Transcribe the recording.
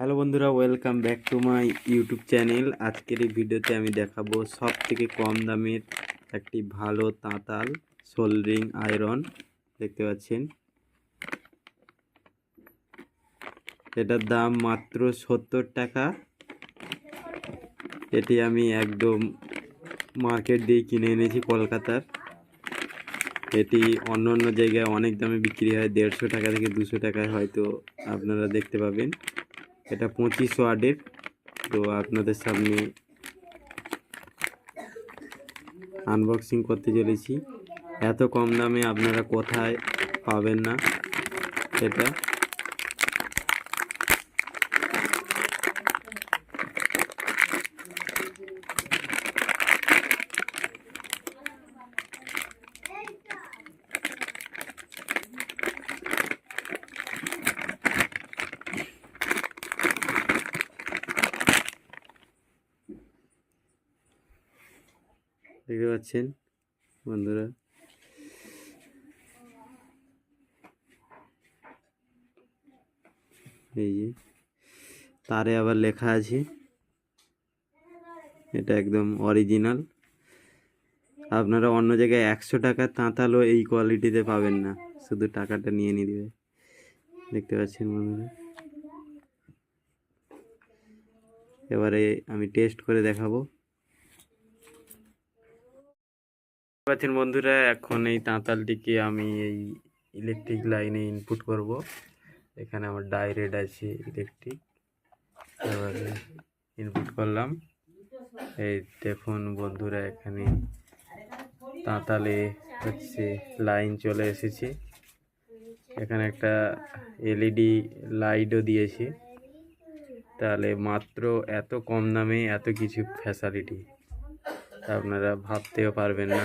Hello বন্ধুরা welcome back to my YouTube channel আজকের এই ভিডিওতে আমি দেখাবো সব থেকে কম দামের একটি ভালো তাঁতাল সোল্ডারিং আয়রন। দেখতে পাচ্ছেন? এটার দাম মাত্র সত্তর টাকা। এটি আমি একদম মার্কেট দিয়ে কিনে এনেছি কলকাতার। এটি অন্য অন্য জায়গায় অনেক দামে বিক্রি হয়, দেড়শো টাকা থেকে দুশো টাকায় হয়তো আপনারা দেখতে পাবেন। এটা পঁচিশ ওয়ার্ডের। তো আপনাদের সামনে আনবক্সিং করতে চলেছি। এত কম দামে আপনারা কোথায় পাবেন না? এটা দেখতে পাচ্ছেন, বন্ধুরা। এই যে, তারে আবার লেখা আছে। এটা একদম অরিজিনাল। আপনারা অন্য জায়গায় একশো টাকার তাঁতালও এই কোয়ালিটিতে পাবেন না। শুধু টাকাটা নিয়ে নিয়ে দেবে দেখতে পাচ্ছেন, বন্ধুরা। এবারে আমি টেস্ট করে দেখাবো। পাচ্ছেন বন্ধুরা, এখন এই তাঁতালটিকে আমি এই ইলেকট্রিক লাইনে ইনপুট করব। এখানে আমার ডাইরেক্ট আছে ইলেকট্রিক এবারে ইনপুট করলাম। এই দেখুন বন্ধুরা, এখানে তাঁতালে হচ্ছে লাইন চলে এসেছে। এখানে একটা এলইডি লাইটও দিয়েছে। তাহলে মাত্র এত কম দামে এত কিছু ফ্যাসালিটি আপনারা ভাবতেও পারবেন না।